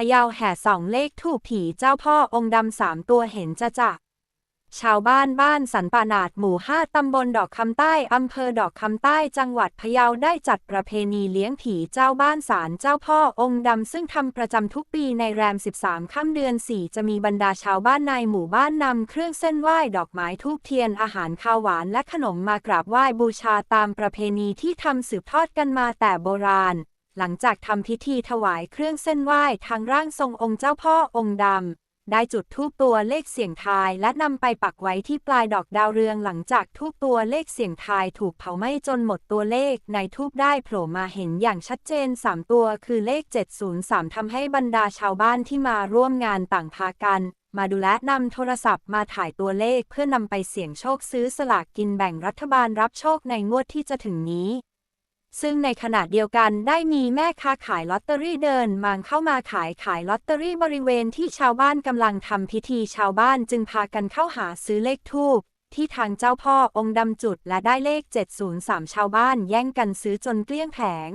ะเยาแห่สองเลขถูกผีเจ้าพ่อองค์ดำสามตัวเห็นจะจะชาวบ้านบ้านสันปานาดหมู่ห้าตำบลดอกคำใต้อำเภอดอกคำใต้จังหวัดพะเยาได้จัดประเพณีเลี้ยงผีเจ้าบ้านศาลเจ้าพ่อองค์ดำซึ่งทำประจำทุกปีในแรม 13 ค่ำเดือน 4 จะมีบรรดาชาวบ้านในหมู่บ้านนำเครื่องเส้นไหว้ดอกไม้ทูบเทียนอาหารข้าวหวานและขนมมากราบไหว้บูชาตามประเพณีที่ทำสืบทอดกันมาแต่โบราณ หลังจากทำพิธีถวายเครื่องเส้นไหว้ทางร่างทรงองค์เจ้าพ่อองค์ดำ ได้จุดทูปตัวเลขเสียงทายและนำไปปักไว้ที่ปลายดอกดาวเรืองหลังจากทูปตัวเลขเสียงทายถูกเผาไหม้จนหมดตัวเลขในทูปได้โผล่มาเห็นอย่างชัดเจน 3 ตัวคือเลข 703ทำให้บรรดาชาวบ้านที่มาร่วมงานต่างพากันมาดูและนำโทรศัพท์มาถ่ายตัวเลขเพื่อนำไปเสี่ยงโชคซื้อสลากกินแบ่งรัฐบาลรับโชคในงวดที่จะถึงนี้ ซึ่งในขณะเดียวกันได้มีแม่ค้าขายลอตเตอรี่เดินมางเข้ามาขายขายลอตเตอรี่บริเวณที่ชาวบ้านกำลังทำพิธีชาวบ้านจึงพากันเข้าหาซื้อเลขทูบที่ทางเจ้าพ่อองค์ดำจุดและได้เลข 703 ชาวบ้านแย่งกันซื้อจนเกลี้ยงแผง